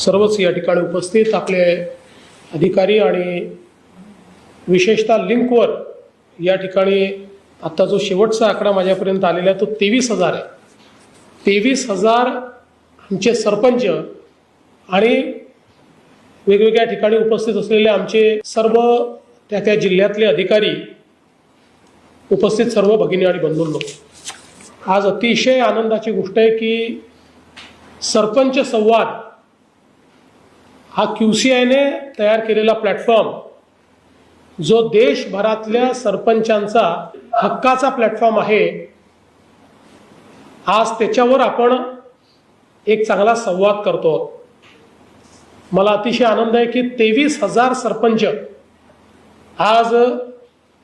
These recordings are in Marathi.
सर्वच या ठिकाणी उपस्थित आपले अधिकारी आणि विशेषतः लिंकवर या ठिकाणी आत्ता जो शेवटचा आकडा माझ्यापर्यंत आलेला आहे तो तेवीस हजार आहे. तेवीस हजार आमचे सरपंच आणि वेगवेगळ्या ठिकाणी उपस्थित असलेले आमचे सर्व त्या त्या जिल्ह्यातले अधिकारी उपस्थित सर्व भगिनी आणि बंधूंनो. आज अतिशय आनंदाची गोष्ट आहे की सरपंच संवाद हा क्यू सी आयने तयार केलेला प्लॅटफॉर्म जो देशभरातल्या सरपंचांचा हक्काचा प्लॅटफॉर्म आहे आज त्याच्यावर आपण एक चांगला संवाद करतो. मला अतिशय आनंद आहे की तेवीस हजार सरपंच आज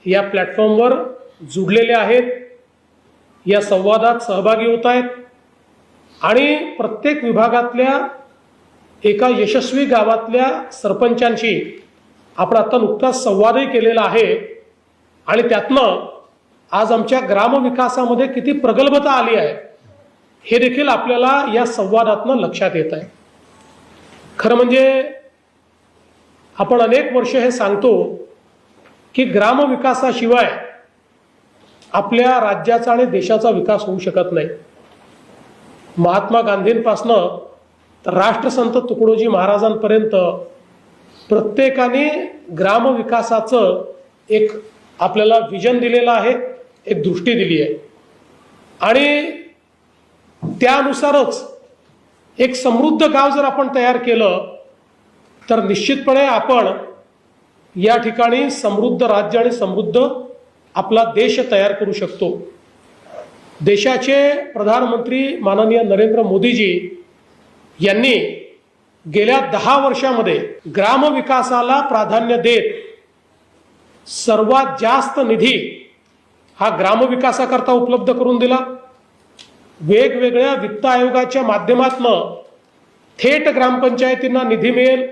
या प्लॅटफॉर्मवर जुडलेले आहेत. या संवादात सहभागी होत आहेत. आणि प्रत्येक विभागातल्या एका यशस्वी गावातल्या सरपंचांशी आपण आता नुकताच संवादही केलेला आहे. आणि त्यातनं आज आमच्या ग्रामविकासामध्ये किती प्रगल्भता आली आहे हे देखील आपल्याला या संवादातनं लक्षात येत आहे. खरं म्हणजे आपण अनेक वर्ष हे सांगतो की ग्रामविकासाशिवाय आपल्या राज्याचा आणि देशाचा विकास होऊ शकत नाही. महात्मा गांधींपासनं राष्ट्रसंत तुकडोजी महाराजांपर्यंत प्रत्येकाने ग्रामविकासाचं एक आपल्याला विजन दिलेलं आहे एक दृष्टी दिली आहे. आणि त्यानुसारच एक समृद्ध गाव जर आपण तयार केलं तर निश्चितपणे आपण या ठिकाणी समृद्ध राज्य आणि समृद्ध आपला देश तयार करू शकतो. देशाचे प्रधानमंत्री माननीय नरेंद्र मोदीजी यांनी गेल्या दहा वर्षामध्ये ग्रामविकासाला प्राधान्य देत सर्वात जास्त निधी हा ग्रामविकासाकरता उपलब्ध करून दिला. वेगवेगळ्या वित्त आयोगाच्या माध्यमातनं थेट ग्रामपंचायतींना निधी मिळेल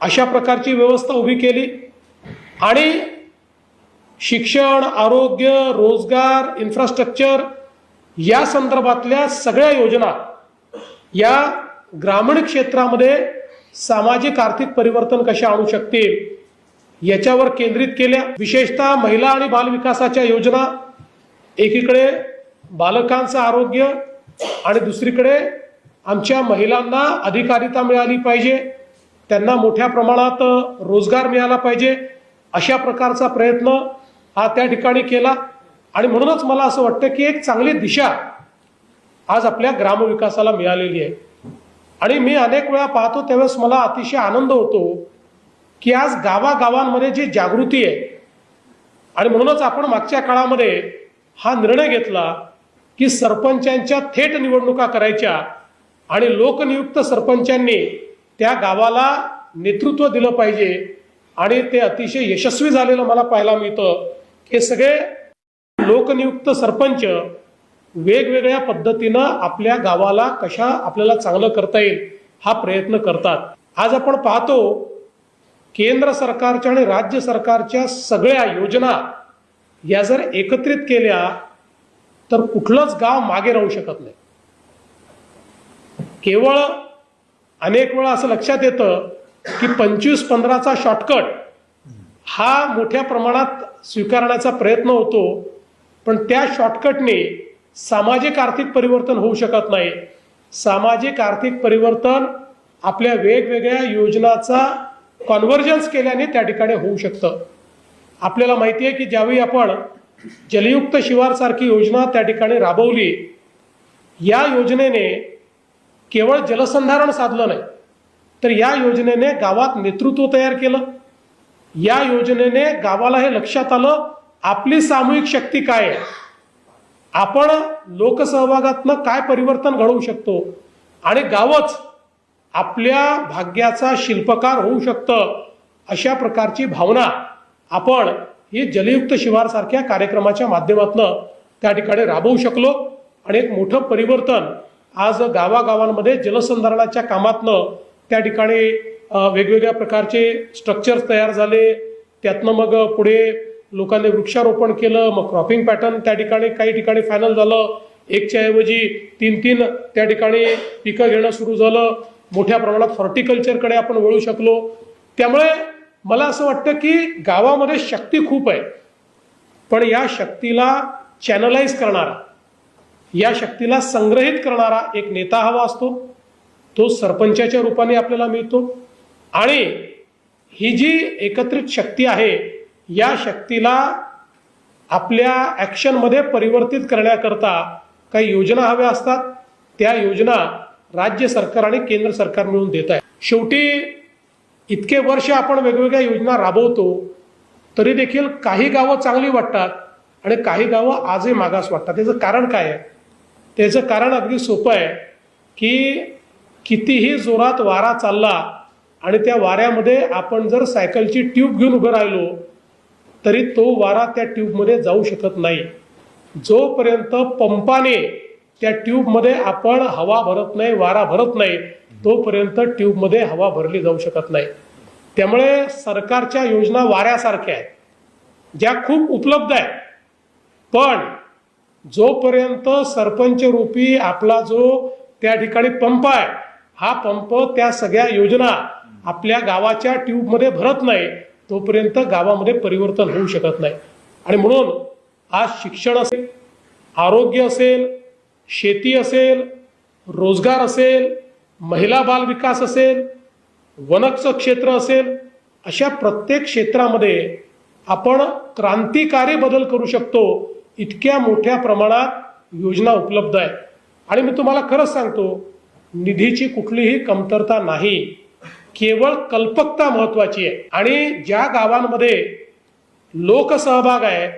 अशा प्रकारची व्यवस्था उभी केली. आणि शिक्षण आरोग्य रोजगार इन्फ्रास्ट्रक्चर या संदर्भातल्या सगळ्या योजना या ग्रामीण क्षेत्रामध्ये सामाजिक आर्थिक परिवर्तन कशा आणू शकतील याच्यावर केंद्रित केल्या. विशेषतः महिला आणि बालविकासाच्या योजना एकीकडे बालकांचं आरोग्य आणि दुसरीकडे आमच्या महिलांना अधिकारिता मिळाली पाहिजे त्यांना मोठ्या प्रमाणात रोजगार मिळाला पाहिजे अशा प्रकारचा प्रयत्न हा त्या ठिकाणी केला. आणि म्हणूनच मला असं वाटतं की एक चांगली दिशा आज आपल्या ग्रामविकासाला मिळालेली आहे. आणि मी अनेक वेळा पाहतो त्यावेळेस मला अतिशय आनंद होतो की आज गावागावांमध्ये जी जागृती आहे आणि म्हणूनच आपण मागच्या काळामध्ये हा निर्णय घेतला की सरपंचांच्या थेट निवडणुका करायच्या आणि लोकनियुक्त सरपंचांनी त्या गावाला नेतृत्व दिलं पाहिजे आणि ते अतिशय यशस्वी झालेलं मला पाहायला मिळतं. हे सगळे लोकनियुक्त सरपंच वेगवेगळ्या पद्धतीनं आपल्या गावाला कशा आपल्याला चांगलं करता येईल हा प्रयत्न करतात. आज आपण पाहतो केंद्र सरकारच्या आणि राज्य सरकारच्या सगळ्या योजना या जर एकत्रित केल्या तर कुठलंच गाव मागे राहू शकत नाही. केवळ अनेक वेळा असं लक्षात येतं की पंचवीस पंधराचा शॉर्टकट हा मोठ्या प्रमाणात स्वीकारण्याचा प्रयत्न होतो पण त्या शॉर्टकटने सामाजिक आर्थिक परिवर्तन होऊ शकत नाही. सामाजिक आर्थिक परिवर्तन आपल्या वेगवेगळ्या योजनाचा कॉन्व्हर्जन्स केल्याने त्या ठिकाणी होऊ शकतं. आपल्याला माहिती आहे की ज्यावेळी आपण जलयुक्त शिवारसारखी योजना त्या ठिकाणी राबवली या योजनेने केवळ जलसंधारण साधलं नाही तर या योजनेने गावात नेतृत्व तयार केलं. या योजनेने गावाला हे लक्षात आलं आपली सामूहिक शक्ती काय आहे? आपण लोकसहभागातनं काय परिवर्तन घडवू शकतो? आणि गावच आपल्या भाग्याचा शिल्पकार होऊ शकतं अशा प्रकारची भावना आपण ही जलयुक्त शिवारसारख्या कार्यक्रमाच्या माध्यमातून त्या ठिकाणी राबवू शकलो. आणि एक मोठं परिवर्तन आज गावागावांमध्ये जलसंधारणाच्या कामातनं त्या ठिकाणी वेगवेगळ्या प्रकारचे स्ट्रक्चर्स तयार झाले. त्यातनं मग पुढे लोकांनी वृक्षारोपण केलं मग क्रॉपिंग पॅटर्न त्या ठिकाणी काही ठिकाणी फायनल झालं. एकच्या ऐवजी तीन तीन त्या ठिकाणी पिकं घेणं सुरू झालं. मोठ्या प्रमाणात हॉर्टिकल्चरकडे आपण वळू शकलो. त्यामुळे मला असं वाटतं की गावामध्ये शक्ती खूप आहे. पण या शक्तीला चॅनलाइज करणारा या शक्तीला संग्रहित करणारा एक नेता हवा असतो. तो सरपंचाच्या रूपाने आपल्याला मिळतो. आणि ही जी एकत्रित शक्ती आहे या शक्तीला आपल्या ॲक्शनमध्ये परिवर्तित करण्याकरता काही योजना हव्या असतात. त्या योजना राज्य सरकार आणि केंद्र सरकार मिळून देत आहे शेवटी इतके वर्ष आपण वेगवेगळ्या योजना राबवतो तरी देखील काही गावं चांगली वाटतात आणि काही गावं आजही मागास वाटतात. त्याचं कारण काय आहे? त्याचं कारण अगदी सोपं आहे की कितीही जोरात वारा चालला आणि त्या वाऱ्यामध्ये आपण जर सायकलची ट्यूब घेऊन उभं राहिलो तरी तो वारा त्या ट्यूबमध्ये जाऊ शकत नाही. जोपर्यंत पंपाने त्या ट्यूबमध्ये आपण हवा भरत नाही वारा भरत नाही तोपर्यंत ट्यूबमध्ये हवा भरली जाऊ शकत नाही. त्यामुळे सरकारच्या योजना वाऱ्यासारख्या आहेत ज्या खूप उपलब्ध आहेत. पण जोपर्यंत सरपंच रूपी आपला जो त्या ठिकाणी पंप आहे हा पंप त्या सगळ्या योजना आपल्या गावाच्या ट्यूबमध्ये भरत नाही तोपर्यंत गावामध्ये परिवर्तन होऊ शकत नाही. आणि म्हणून आज शिक्षण असेल आरोग्य असेल शेती असेल रोजगार असेल महिला बाल विकास असेल वनचं क्षेत्र असेल अशा प्रत्येक क्षेत्रामध्ये आपण क्रांतिकारी बदल करू शकतो इतक्या मोठ्या प्रमाणात योजना उपलब्ध आहे आणि मी तुम्हाला खरंच सांगतो निधीची कुठलीही कमतरता नाही. केवळ कल्पकता महत्वाची आहे. आणि ज्या गावांमध्ये लोकसहभाग आहे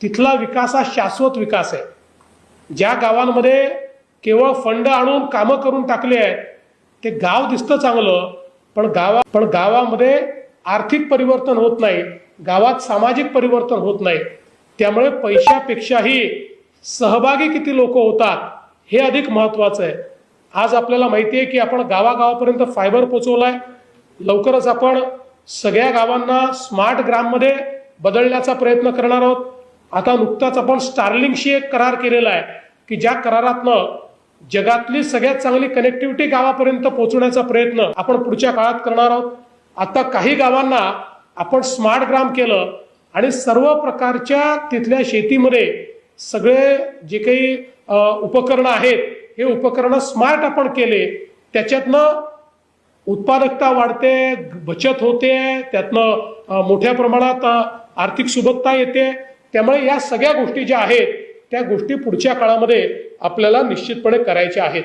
तिथला विकास हा शाश्वत विकास आहे. ज्या गावांमध्ये केवळ फंड आणून कामं करून टाकले आहेत ते गाव दिसतं चांगलं पण गावा पण गावामध्ये आर्थिक परिवर्तन होत नाही गावात सामाजिक परिवर्तन होत नाही. त्यामुळे पैशापेक्षाही सहभागी किती लोक होतात हे अधिक महत्त्वाचं आहे. आज आपल्याला माहिती आहे की आपण गावागावापर्यंत फायबर पोचवलाय. लवकरच आपण सगळ्या गावांना स्मार्ट ग्राममध्ये बदलण्याचा प्रयत्न करणार आहोत. आता नुकताच आपण स्टार्लिंगशी एक करार केलेला आहे की ज्या करारातनं जगातली सगळ्यात चांगली कनेक्टिव्हिटी गावापर्यंत पोहोचवण्याचा प्रयत्न आपण पुढच्या काळात करणार आहोत. आता काही गावांना आपण स्मार्ट ग्राम केलं आणि सर्व प्रकारच्या तिथल्या शेतीमध्ये सगळे जे काही उपकरणं आहेत हे उपकरणं स्मार्ट आपण केले त्याच्यातनं उत्पादकता वाढते बचत होते त्यातनं मोठ्या प्रमाणात आर्थिक सुबकता येते. त्यामुळे या सगळ्या गोष्टी ज्या आहेत त्या गोष्टी पुढच्या काळामध्ये आपल्याला निश्चितपणे करायच्या आहेत.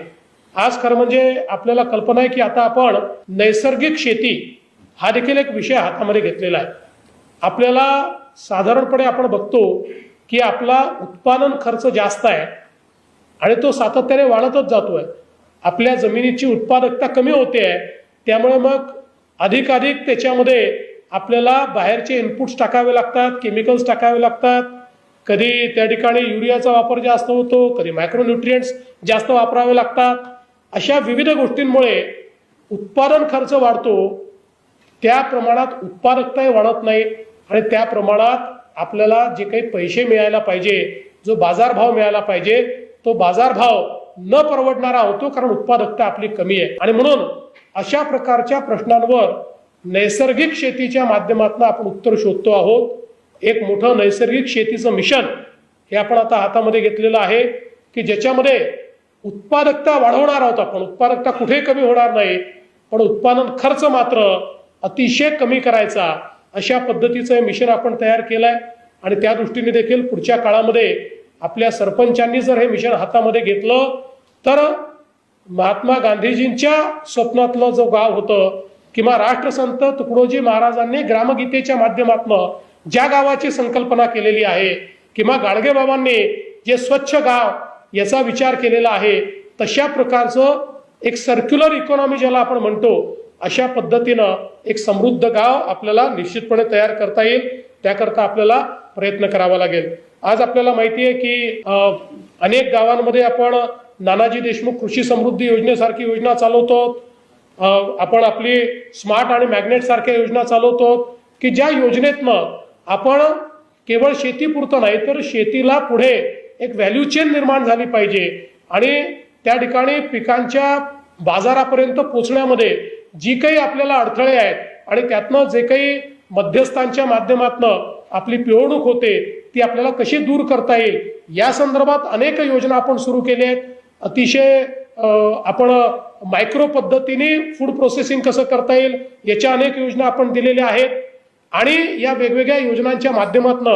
आज खरं म्हणजे आपल्याला कल्पना आहे की आता आपण नैसर्गिक शेती हा देखील एक विषय हातामध्ये घेतलेला आहे. आपल्याला साधारणपणे आपण बघतो की आपला उत्पादन खर्च जास्त आहे. आणि तो सातत्याने वाढतच जातोय. आपल्या जमिनीची उत्पादकता कमी होते आहे. त्यामुळे मग अधिकाधिक त्याच्यामध्ये आपल्याला बाहेरचे इनपुट्स टाकावे लागतात केमिकल्स टाकावे लागतात. कधी त्या ठिकाणी युरियाचा वापर जास्त होतो कधी मायक्रोन्युट्रियंट्स जास्त वापरावे लागतात. अशा विविध गोष्टींमुळे उत्पादन खर्च वाढतो. त्या प्रमाणात उत्पादकताही वाढत नाही आणि त्या प्रमाणात आपल्याला जे काही पैसे मिळायला पाहिजे जो बाजारभाव मिळायला पाहिजे तो बाजारभाव न परवडणारा होतो कारण उत्पादकता आपली कमी आहे. आणि म्हणून अशा प्रकारच्या प्रश्नांवर नैसर्गिक शेतीच्या माध्यमातून आपण उत्तर शोधतो आहोत. एक मोठं नैसर्गिक शेतीचं मिशन हे आपण आता हातामध्ये घेतलेलं आहे की ज्याच्यामध्ये उत्पादकता वाढवणार आहोत आपण. उत्पादकता कुठेही कमी होणार नाही पण उत्पादन खर्च मात्र अतिशय कमी करायचा अशा पद्धतीचं हे मिशन आपण तयार केलं आहे आणि त्या दृष्टीने देखील पुढच्या काळामध्ये आपल्या सरपंचांनी जर हे मिशन हातामध्ये घेतलं तर महात्मा गांधीजींच्या स्वप्नातलं जो गाव होतं किंवा राष्ट्रसंत तुकडोजी महाराजांनी ग्रामगीतेच्या माध्यमातून ज्या गावाची संकल्पना केलेली आहे किंवा गाडगेबाबांनी जे स्वच्छ गाव याचा विचार केलेला आहे तशा प्रकारचं एक सर्क्युलर इकॉनॉमी ज्याला आपण म्हणतो अशा पद्धतीनं एक समृद्ध गाव आपल्याला निश्चितपणे तयार करता येईल त्याकरता आपल्याला प्रयत्न करावा लागेल. आज आपल्याला माहिती आहे की अनेक गावांमध्ये आपण नानाजी देशमुख कृषी समृद्धी योजनेसारखी योजना चालवतो आपण आपली स्मार्ट आणि मॅग्नेट सारख्या योजना चालवतो की ज्या योजनेतनं आपण केवळ शेतीपुरतं नाही तर शेतीला पुढे एक व्हॅल्यू चेन निर्माण झाली पाहिजे. आणि त्या ठिकाणी पिकांच्या बाजारापर्यंत पोचण्यामध्ये जी काही आपल्याला अडथळे आहेत आणि त्यातनं जे काही मध्यस्थांच्या माध्यमातनं आपली पिळवणूक होते ती आपल्याला कशी दूर करता येईल? या संदर्भात अनेक योजना आपण सुरू केल्या आहेत. अतिशय आपण मायक्रो पद्धतीने फूड प्रोसेसिंग कसं करता येईल याच्या अनेक योजना आपण दिलेल्या आहेत. आणि या वेगवेगळ्या योजनांच्या माध्यमातून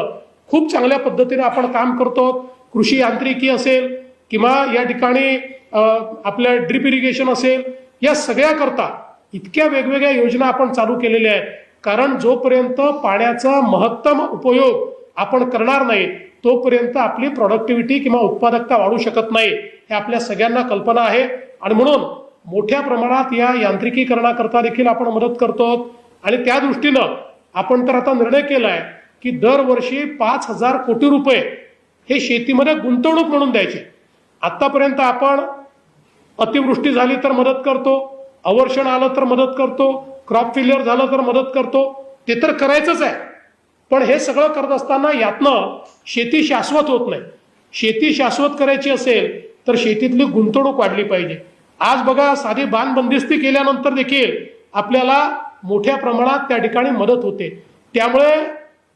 खूप चांगल्या पद्धतीने आपण काम करतो. कृषी यांत्रिकी असेल किंवा या ठिकाणी आपलं ड्रिप इरिगेशन असेल या सगळ्याकरता इतक्या वेगवेगळ्या योजना आपण चालू केलेल्या आहेत. कारण जोपर्यंत पाण्याचा महत्तम उपयोग आपण करणार नाही तोपर्यंत आपली प्रॉडक्टिव्हिटी किंवा उत्पादकता वाढू शकत नाही हे आपल्या सगळ्यांना कल्पना आहे. आणि म्हणून मोठ्या प्रमाणात या यांत्रिकीकरणाकरता देखील आपण मदत करतो. आणि त्या दृष्टीनं आपण तर आता निर्णय केलाय की दरवर्षी पाच हजार कोटी रुपये हे शेतीमध्ये गुंतवणूक म्हणून द्यायचे. आतापर्यंत आपण अतिवृष्टी झाली तर मदत करतो अवर्षण आलं तर मदत करतो क्रॉप फेल्युअर झालं तर मदत करतो ते तर करायचंच आहे. पण हे सगळं करत असताना यातनं शेती शाश्वत होत नाही. शेती शाश्वत करायची असेल तर शेतीतली गुंतवणूक वाढली पाहिजे. आज बघा साधी बाणबंदिस्ती केल्यानंतर देखील आपल्याला मोठ्या प्रमाणात त्या ठिकाणी मदत होते. त्यामुळे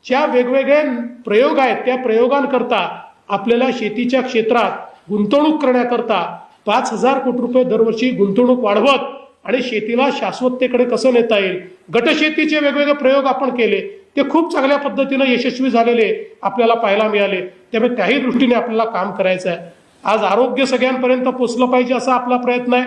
ज्या वेगवेगळे प्रयोग आहेत त्या प्रयोगांकरता आपल्याला शेतीच्या क्षेत्रात गुंतवणूक करण्याकरता पाच हजार कोटी रुपये दरवर्षी गुंतवणूक वाढवत आणि शेतीला शाश्वततेकडे कसं नेता येईल? गटशेतीचे वेगवेगळे प्रयोग आपण केले. ते खूप चांगल्या पद्धतीनं यशस्वी झालेले आपल्याला पाहायला मिळाले. त्यामुळे त्याही दृष्टीने आपल्याला काम करायचं आहे. आज आरोग्य सगळ्यांपर्यंत पोचलं पाहिजे असा आपला प्रयत्न आहे.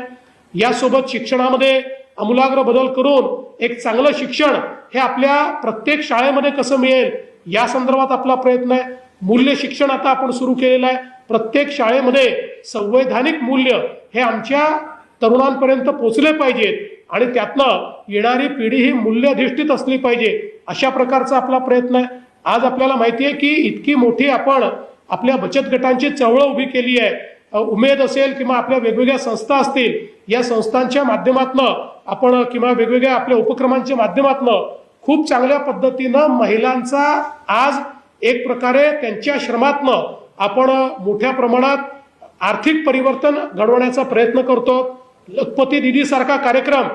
यासोबत शिक्षणामध्ये आमूलाग्र बदल करून एक चांगलं शिक्षण हे आपल्या प्रत्येक शाळेमध्ये कसं मिळेल या संदर्भात आपला प्रयत्न आहे. मूल्य शिक्षण आता आपण सुरू केलेलं आहे. प्रत्येक शाळेमध्ये संवैधानिक मूल्य हे आमच्या तरुणांपर्यंत पोचले पाहिजेत आणि त्यातनं येणारी पिढी ही मूल्यधिष्ठित असली पाहिजे अशा प्रकारचा आपला प्रयत्न आहे. आज आपल्याला माहिती आहे की इतकी मोठी आपण आपल्या बचत गटांची चळवळ उभी केली आहे. उमेद असेल किंवा आपल्या वेगवेगळ्या संस्था असतील या संस्थांच्या माध्यमातनं आपण किंवा वेगवेगळ्या आपल्या उपक्रमांच्या माध्यमातनं खूप चांगल्या पद्धतीनं महिलांचा आज एक प्रकारे त्यांच्या श्रमातनं आपण मोठ्या प्रमाणात आर्थिक परिवर्तन घडवण्याचा प्रयत्न करतो. लखपती दिदीसारखा कार्यक्रम.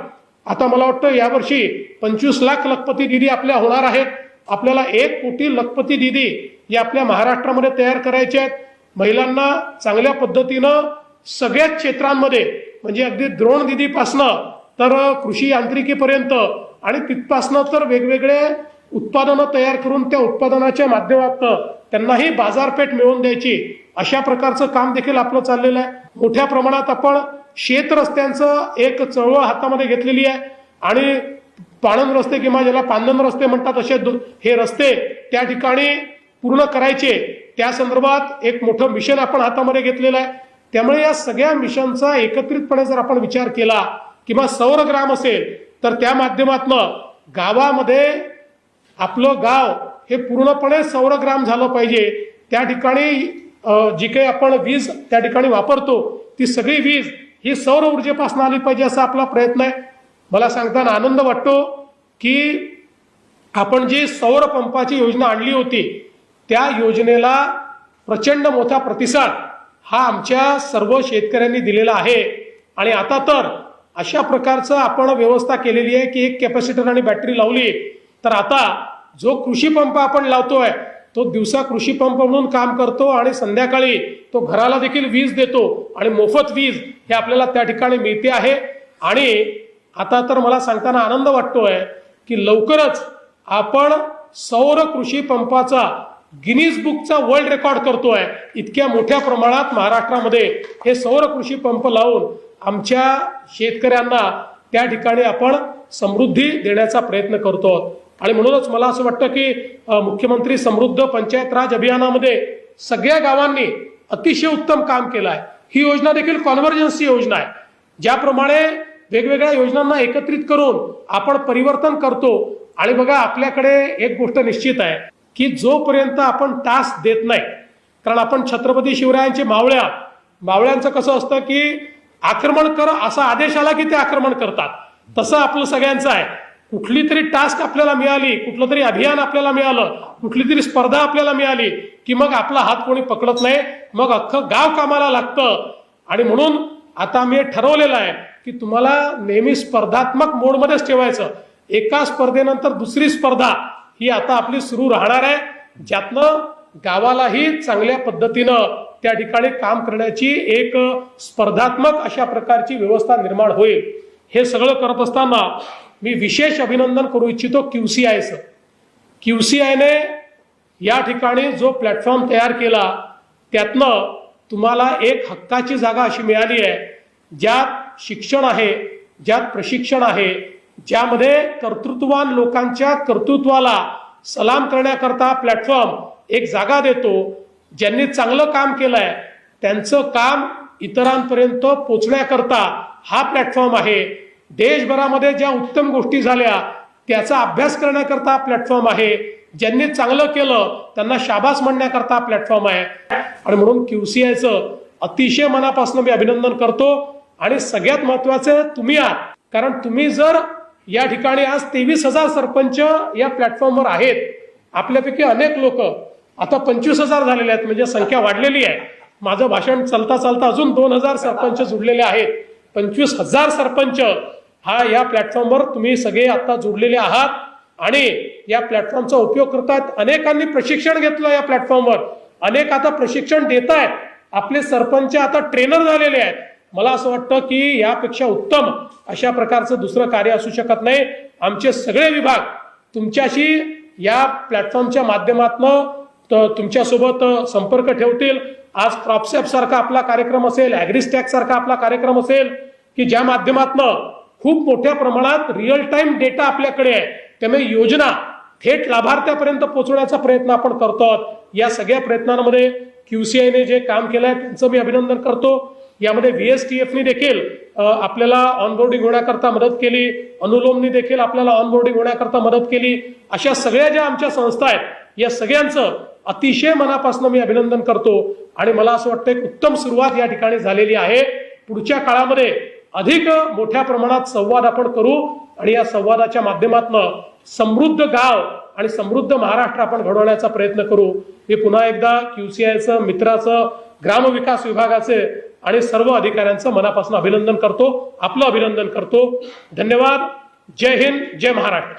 आता मला वाटतं यावर्षी पंचवीस लाख लखपती दिदी आपल्या होणार आहेत. आपल्याला एक कोटी लखपती दिदी या आपल्या महाराष्ट्रामध्ये तयार करायचे आहेत. महिलांना चांगल्या पद्धतीनं सगळ्याच क्षेत्रांमध्ये म्हणजे अगदी द्रोण दिदीपासनं तर कृषी यांत्रिकीपर्यंत आणि तिथपासनं तर वेगवेगळे उत्पादनं तयार करून त्या उत्पादनाच्या माध्यमातून त्यांनाही बाजारपेठ मिळवून द्यायची अशा प्रकारचं काम देखील आपलं चाललेलं आहे. मोठ्या प्रमाणात आपण शेत रस्त्यांचं एक चळवळ हातामध्ये घेतलेली आहे. आणि पाणंद रस्ते किंवा ज्याला पांदन रस्ते म्हणतात असे हे रस्ते त्या ठिकाणी पूर्ण करायचे. त्या संदर्भात एक मोठं मिशन आपण हातामध्ये घेतलेलं आहे. त्यामुळे या सगळ्या मिशनचा एकत्रितपणे जर आपण विचार केला किंवा सौरग्राम असेल तर त्या माध्यमातनं गावामध्ये आपलं गाव हे पूर्णपणे सौरग्राम झालं पाहिजे. त्या ठिकाणी जी काही आपण वीज त्या ठिकाणी वापरतो ती सगळी वीज ही सौर ऊर्जेपासून आली पाहिजे असा आपला प्रयत्न आहे. मला सांगताना आनंद वाटतो की आपण जी सौर पंपाची योजना आणली होती त्या योजनेला प्रचंड मोठा प्रतिसाद हा आमच्या सर्व शेतकऱ्यांनी दिलेला आहे. आणि आता तर अशा प्रकारचं आपण व्यवस्था केलेली आहे की एक कॅपॅसिटर आणि बॅटरी लावली तर आता जो कृषी पंप आपण लावतोय तो दिवसा कृषी पंप म्हणून काम करतो आणि संध्याकाळी तो घराला देखील वीज देतो आणि मोफत वीज हे आपल्याला त्या ठिकाणी मिळते आहे. आणि आता तर मला सांगताना आनंद वाटतोय की लवकरच आपण सौर कृषी पंपाचा गिनीज बुकचा वर्ल्ड रेकॉर्ड करतोय. इतक्या मोठ्या प्रमाणात महाराष्ट्रामध्ये हे सौर कृषी पंप लावून आमच्या शेतकऱ्यांना त्या ठिकाणी आपण समृद्धी देण्याचा प्रयत्न करतो. आणि म्हणूनच मला असं वाटतं की मुख्यमंत्री समृद्ध पंचायत राज अभियानामध्ये सगळ्या गावांनी अतिशय उत्तम काम केलं आहे ही योजना देखील कॉन्व्हर्जन्सी योजना आहे. ज्याप्रमाणे वेगवेगळ्या योजनांना एकत्रित करून आपण परिवर्तन करतो. आणि बघा आपल्याकडे एक गोष्ट निश्चित आहे की जोपर्यंत आपण तास देत नाही कारण आपण छत्रपती शिवरायांचे मावळ्या मावळ्यांचं कसं असतं की आक्रमण कर असा आदेश आला की ते आक्रमण करतात. तसं आपलं सगळ्यांचं आहे. कुठली तरी टास्क आपल्याला मिळाली कुठलं तरी अभियान आपल्याला मिळालं कुठली तरी स्पर्धा आपल्याला मिळाली की मग आपला हात कोणी पकडत नाही मग अख्खं गाव कामाला लागतं. आणि म्हणून आता मी ठरवलेलं आहे की तुम्हाला नेहमी स्पर्धात्मक मोडमध्येच ठेवायचं. एका स्पर्धेनंतर दुसरी स्पर्धा ही आता आपली सुरू राहणार आहे. ज्यातनं गावालाही चांगल्या पद्धतीनं त्या ठिकाणी काम करण्याची एक स्पर्धात्मक अशा प्रकारची व्यवस्था निर्माण होईल. हे सगळं करत असताना मी विशेष अभिनंदन करू इच्छितो क्यूसीआयचं क्यूसीआयने या ठिकाणी जो प्लॅटफॉर्म तयार केला त्यातनं तुम्हाला एक हक्काची जागा अशी मिळाली आहे ज्यात शिक्षण आहे ज्यात प्रशिक्षण आहे ज्यामध्ये कर्तृत्ववान लोकांच्या कर्तृत्वाला सलाम करण्याकरता प्लॅटफॉर्म एक जागा देतो ज्यांनी चांगलं काम केलं आहे त्यांचं काम इतरांपर्यंत पोचण्याकरता हा प्लॅटफॉर्म आहे. देशभरामध्ये ज्या उत्तम गोष्टी झाल्या त्याचा अभ्यास करण्याकरता प्लॅटफॉर्म आहे. ज्यांनी चांगलं केलं त्यांना शाबास म्हणण्याकरता प्लॅटफॉर्म आहे. आणि म्हणून क्यूसीआयचं अतिशय मनापासून मी अभिनंदन करतो. आणि सगळ्यात महत्वाचं तुम्ही आहात. कारण तुम्ही जर या ठिकाणी आज तेवीस हजार सरपंच या प्लॅटफॉर्मवर आहेत आपल्यापैकी अनेक लोक आता पंचवीस हजार झालेले आहेत म्हणजे संख्या वाढलेली आहे. माझं भाषण चालता चालता अजून दोन हजार सरपंच जुडलेले आहेत. पंचवीस हजार सरपंच हा या प्लॅटफॉर्मवर तुम्ही सगळे आता जोडलेले आहात आणि या प्लॅटफॉर्मचा उपयोग करतात. अनेकांनी प्रशिक्षण घेतलं या प्लॅटफॉर्मवर अनेक आता प्रशिक्षण देत आहेत आपले सरपंच आता ट्रेनर झालेले आहेत. मला असं वाटतं की यापेक्षा उत्तम अशा प्रकारचं दुसरं कार्य असू शकत नाही. आमचे सगळे विभाग तुमच्याशी या प्लॅटफॉर्मच्या माध्यमातनं तुमच्यासोबत संपर्क ठेवतील. आज क्रॉपसॅप सारखा आपला कार्यक्रम असेल ॲग्रिस्टॅक सारखा आपला कार्यक्रम असेल की ज्या माध्यमातनं खूप मोठ्या प्रमाणात रिअल टाइम डेटा आपल्याकडे आहे. त्यामुळे योजना थेट लाभार्थ्यापर्यंत पोहोचवण्याचा प्रयत्न आपण करतो या सगळ्या प्रयत्नांमध्ये क्यूसीआयने जे काम केलं आहे त्यांचं मी अभिनंदन करतो. यामध्ये व्ही एस टी एफनी देखील आपल्याला ऑनबोर्डिंग होण्याकरता मदत केली. अनुलोमनी देखील आपल्याला ऑनबोर्डिंग होण्याकरता मदत केली. अशा सगळ्या ज्या आमच्या संस्था आहेत या सगळ्यांचं अतिशय मनापासून मी अभिनंदन करतो. आणि मला असं वाटतं एक उत्तम सुरुवात या ठिकाणी झालेली आहे. पुढच्या काळामध्ये अधिक मोठ्या प्रमाणात संवाद आपण करू आणि या संवादाच्या माध्यमातून समृद्ध गाव आणि समृद्ध महाराष्ट्र आपण घडवण्याचा प्रयत्न करू. मी पुन्हा एकदा क्यूसीआयचं मित्राचं ग्रामविकास विभागाचे आणि सर्व अधिकाऱ्यांचं मनापासून अभिनंदन करतो. आपलं अभिनंदन करतो. धन्यवाद. जय हिंद जय महाराष्ट्र.